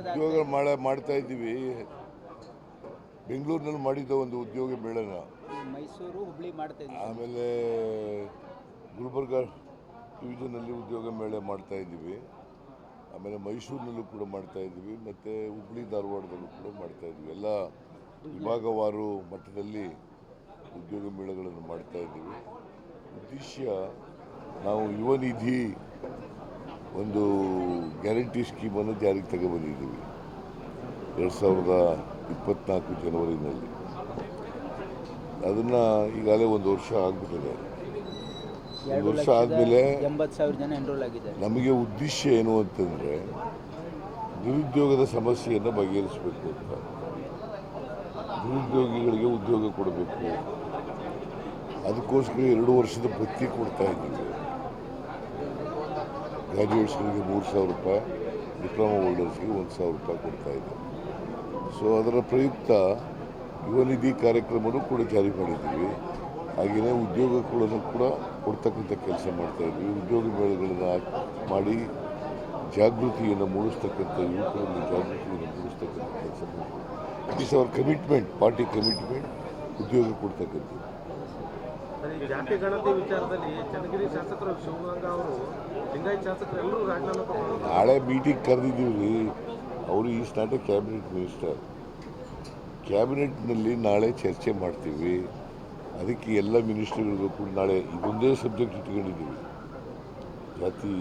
ಉದ್ಯೋಗ ಮಾಡ ಮಾಡ್ತಾ ಇದ್ದೀವಿ. ಬೆಂಗಳೂರಿನಲ್ಲಿ ಮಾಡಿದ್ದ ಒಂದು ಉದ್ಯೋಗ ಮೇಳನ. ಮೈಸೂರು ಹುಬ್ಳಿ ಮಾಡ್ತಾ ಆಮೇಲೆ ಗುಲ್ಬರ್ಗ ಡಿವಿಷನಲ್ಲಿ ಉದ್ಯೋಗ ಮೇಳ ಮಾಡ್ತಾ ಇದ್ದೀವಿ. ಆಮೇಲೆ ಮೈಸೂರಿನಲ್ಲೂ ಕೂಡ ಮಾಡ್ತಾ ಇದ್ದೀವಿ. ಮತ್ತು ಹುಬ್ಳಿ ಧಾರವಾಡದಲ್ಲೂ ಕೂಡ ಮಾಡ್ತಾ ಇದ್ದೀವಿ. ಎಲ್ಲ ವಿಭಾಗವಾರು ಮಟ್ಟದಲ್ಲಿ ಉದ್ಯೋಗ ಮೇಳಗಳನ್ನು ಮಾಡ್ತಾ ಇದ್ದೀವಿ. ಉದ್ದೇಶ ನಾವು ಯುವ ನಿಧಿ ಒಂದು ಗ್ಯಾರಂಟಿ ಸ್ಕೀಮನ್ನು ಜಾರಿಗೆ ತಗೊಬಂದಿದ್ದೀವಿ. ಎರಡು ಸಾವಿರದ ಇಪ್ಪತ್ನಾಲ್ಕು ಜನವರಿನಲ್ಲಿ. ಅದನ್ನು ಈಗಾಗಲೇ ಒಂದು ವರ್ಷ ಆಗ್ಬಿಟ್ಟಿದೆ. ಒಂದು ವರ್ಷ ಆದಮೇಲೆ ನಮಗೆ ಉದ್ದೇಶ ಏನು ಅಂತಂದರೆ ನಿರುದ್ಯೋಗದ ಸಮಸ್ಯೆಯನ್ನು ಬಗೆಹರಿಸಬೇಕು ಅಂತ. ನಿರುದ್ಯೋಗಿಗಳಿಗೆ ಉದ್ಯೋಗ ಕೊಡಬೇಕು. ಅದಕ್ಕೋಸ್ಕರ ಎರಡು ವರ್ಷದ ಭತ್ತಿ ಕೊಡ್ತಾ ಇದ್ದೀವಿ. ಗ್ರ್ಯಾಜುಯೇಟ್ಸ್ಗಳಿಗೆ ಮೂರು ಸಾವಿರ ರೂಪಾಯಿ ಡಿಪ್ಲೊಮಾ ಹೋಲ್ಡರ್ಸ್ಗೆ ಒಂದು ಸಾವಿರ ರೂಪಾಯಿ ಕೊಡ್ತಾ ಇದೆ. ಸೊ ಅದರ ಪ್ರಯುಕ್ತ ಯುವ ನಿಧಿ ಕಾರ್ಯಕ್ರಮನೂ ಕೂಡ ಜಾರಿ ಮಾಡಿದ್ದೀವಿ. ಹಾಗೆಯೇ ಉದ್ಯೋಗಗಳನ್ನು ಕೂಡ ಕೊಡ್ತಕ್ಕಂಥ ಕೆಲಸ ಮಾಡ್ತಾ ಇದ್ವಿ ಉದ್ಯೋಗ ಮೇಳಗಳನ್ನು ಮಾಡಿ ಜಾಗೃತಿಯನ್ನು ಮೂಡಿಸ್ತಕ್ಕಂಥ ಯುವಕರನ್ನು ಜಾಗೃತಿಯನ್ನು ಮೂಡಿಸ್ತಕ್ಕಂಥ ಕೆಲಸ ಮಾಡ್ತೀವಿ. It is our commitment party commitment ಉದ್ಯೋಗ ಕೊಡ್ತಕ್ಕಂಥದ್ದು. ಜಾತಿ ಗಣತಿ ವಿಚಾರದಲ್ಲಿ ಚನ್ನಗಿರಿ ಶಾಸಕರು ಅವರು, ಲಿಂಗಾಯತ್ ಶಾಸಕರು ಎಲ್ಲರೂ ರಾಜೀನಾಮೆ ನಾಳೆ ಕರೆದಿದ್ದೀವಿ. ಅವರು ಈ ನಾಟ್ ಕ್ಯಾಬಿನೆಟ್ ಮಿನಿಸ್ಟರ್. ಕ್ಯಾಬಿನೆಟ್ನಲ್ಲಿ ನಾಳೆ ಚರ್ಚೆ ಮಾಡ್ತೀವಿ. ಅದಕ್ಕೆ ಎಲ್ಲ ಮಿನಿಸ್ಟ್ರಿಗಳಿಗೂ ಕೂಡ ನಾಳೆ ಇದೊಂದೇ ಸಬ್ಜೆಕ್ಟ್ ಇಟ್ಕೊಂಡಿದ್ದೀವಿ. ಜಾತಿ,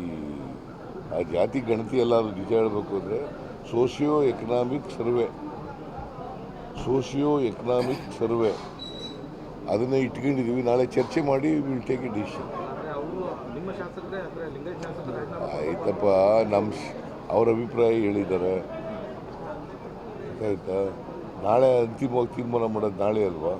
ಆ ಜಾತಿ ಗಣತಿ ಎಲ್ಲ ಅದು ನಿಜ ಹೇಳಬೇಕು ಅಂದರೆ socio economic survey. Socio economic survey. ಅದನ್ನು ಇಟ್ಕೊಂಡಿದ್ದೀವಿ ನಾಳೆ ಚರ್ಚೆ ಮಾಡಿ ವಿಲ್ ಟೇಕ್ ಎ ಡಿಸಿಷನ್ ಆಯ್ತಪ್ಪ ನಮ್ಮ ಅವರ ಅವ್ರ ಅಭಿಪ್ರಾಯ ಹೇಳಿದ್ದಾರೆ. ಆಯ್ತಾ? ನಾಳೆ ಅಂತಿಮವಾಗಿ ತೀರ್ಮಾನ ಮಾಡೋದು ನಾಳೆ ಅಲ್ವಾ?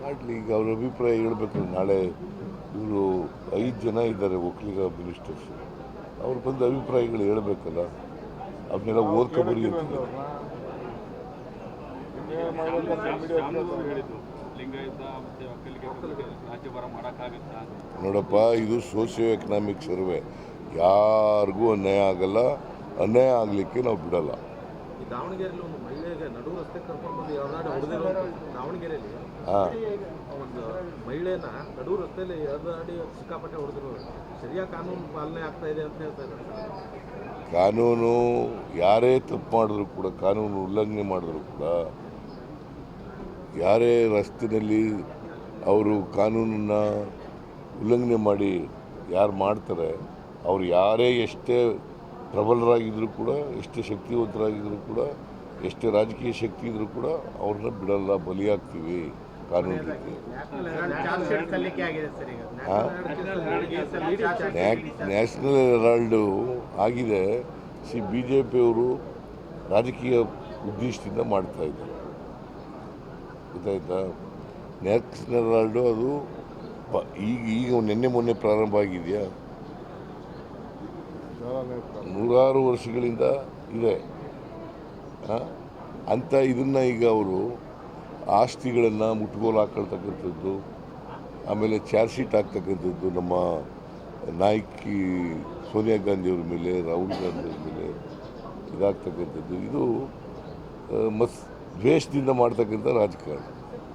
ಮಾಡಲಿ ಈಗ ಅವ್ರ ಅಭಿಪ್ರಾಯ ಹೇಳ್ಬೇಕು ನಾಳೆ ಇವರು ಐದು ಜನ ಇದ್ದಾರೆ ಒಕ್ಕಲಿಗ ಮಿನಿಸ್ಟರ್ಸ್ ಅವ್ರು ಬಂದು ಅಭಿಪ್ರಾಯಗಳು ಹೇಳಬೇಕಲ್ಲ. ಅವನ್ನೆಲ್ಲ ಓದ್ಕೊಬರಿ ಬರೆಯುತ್ತೆ ಹೇಳಿದ್ರು ಲಿಂಗಾಯತ ಮತ್ತೆ ಒಕ್ಕಲಿಗ ರಾಜ್ಯಭಾರ ಮಾಡೋಕ್ಕಾಗತ್ತಾ ನೋಡಪ್ಪ ಇದು ಸೋಷಿಯೋ ಎಕನಾಮಿಕ್ ಸರ್ವೆ ಯಾರಿಗೂ ಅನ್ಯಾಯ ಆಗಲ್ಲ ಅನ್ಯಾಯ ಆಗಲಿಕ್ಕೆ ನಾವು ಬಿಡಲ್ಲ. ದಾವಣಗೆರೆಯಲ್ಲಿ ಒಂದು ಮಹಿಳೆಗೆ ನಡು ರಸ್ತೆ ಕರ್ಕೊಂಡು ಬಂದು ಯಾವ್ದಾದ್ರು ಹೊಡೆದಿರೋ ದಾವಣಗೆರೆಯಲ್ಲಿ ಒಂದು ಮಹಿಳೆನ ನಡು ರಸ್ತೆಯಲ್ಲಿ ಎಳೆದಾಡಿ ಸಿಕ್ಕಾಪಟ್ಟೆ ಹೊಡೆದಿರೋ ಸರಿಯಾಗಿ ಕಾನೂನು ಪಾಲನೆ ಆಗ್ತಾ ಇದೆ ಅಂತ ಹೇಳ್ತಾ ಇದ್ದಾರೆ. ಕಾನೂನು ಯಾರೇ ತಪ್ಪು ಮಾಡಿದ್ರು ಕೂಡ ಕಾನೂನು ಉಲ್ಲಂಘನೆ ಮಾಡಿದ್ರು ಕೂಡ ಯಾರೇ ರಸ್ತೆಯಲ್ಲಿ ಅವರು ಕಾನೂನನ್ನು ಉಲ್ಲಂಘನೆ ಮಾಡಿ ಯಾರು ಮಾಡ್ತಾರೆ ಅವ್ರು ಯಾರೇ ಎಷ್ಟೇ ಪ್ರಬಲರಾಗಿದ್ದರೂ ಕೂಡ, ಎಷ್ಟೇ ಶಕ್ತಿವಂತರಾಗಿದ್ದರೂ ಕೂಡ, ಎಷ್ಟೇ ರಾಜಕೀಯ ಶಕ್ತಿ ಇದ್ದರೂ ಕೂಡ ಅವ್ರನ್ನ ಬಿಡಲ್ಲ, ಬಲಿಯಾಗ್ತೀವಿ ಕಾನೂನು ನ್ಯಾಷನಲ್ ಹೆರಾಲ್ಡು ಆಗಿದೆ. ಸಿ ಬಿ ಜೆ ಪಿಯವರು ರಾಜಕೀಯ ಉದ್ದೇಶದಿಂದ ಮಾಡ್ತಾ ಇದ್ದಾರೆ. ಗೊತ್ತಾಯ್ತಾ? ನ್ಯಾಷನಲ್ ಹೆರಾಲ್ಡು ಅದು ಈಗ ಈಗ ನಿನ್ನೆ ಮೊನ್ನೆ ಪ್ರಾರಂಭ ಆಗಿದೆಯಾ? ನೂರಾರು ವರ್ಷಗಳಿಂದ ಇದೆ. ಅಂತ ಇದನ್ನು ಈಗ ಅವರು ಆಸ್ತಿಗಳನ್ನು ಮುಟ್ಗೋಲು ಹಾಕೊಳ್ತಕ್ಕಂಥದ್ದು, ಆಮೇಲೆ ಚಾರ್ಜ್ ಶೀಟ್ ಹಾಕ್ತಕ್ಕಂಥದ್ದು ನಮ್ಮ ನಾಯಕಿ ಸೋನಿಯಾ ಗಾಂಧಿಯವ್ರ ಮೇಲೆ, ರಾಹುಲ್ ಗಾಂಧಿಯವ್ರ ಮೇಲೆ ಇದಾಗ್ತಕ್ಕಂಥದ್ದು. ಇದು ಮಸ್, ದ್ವೇಷದಿಂದ ಮಾಡ್ತಕ್ಕಂಥ ರಾಜಕಾರಣ.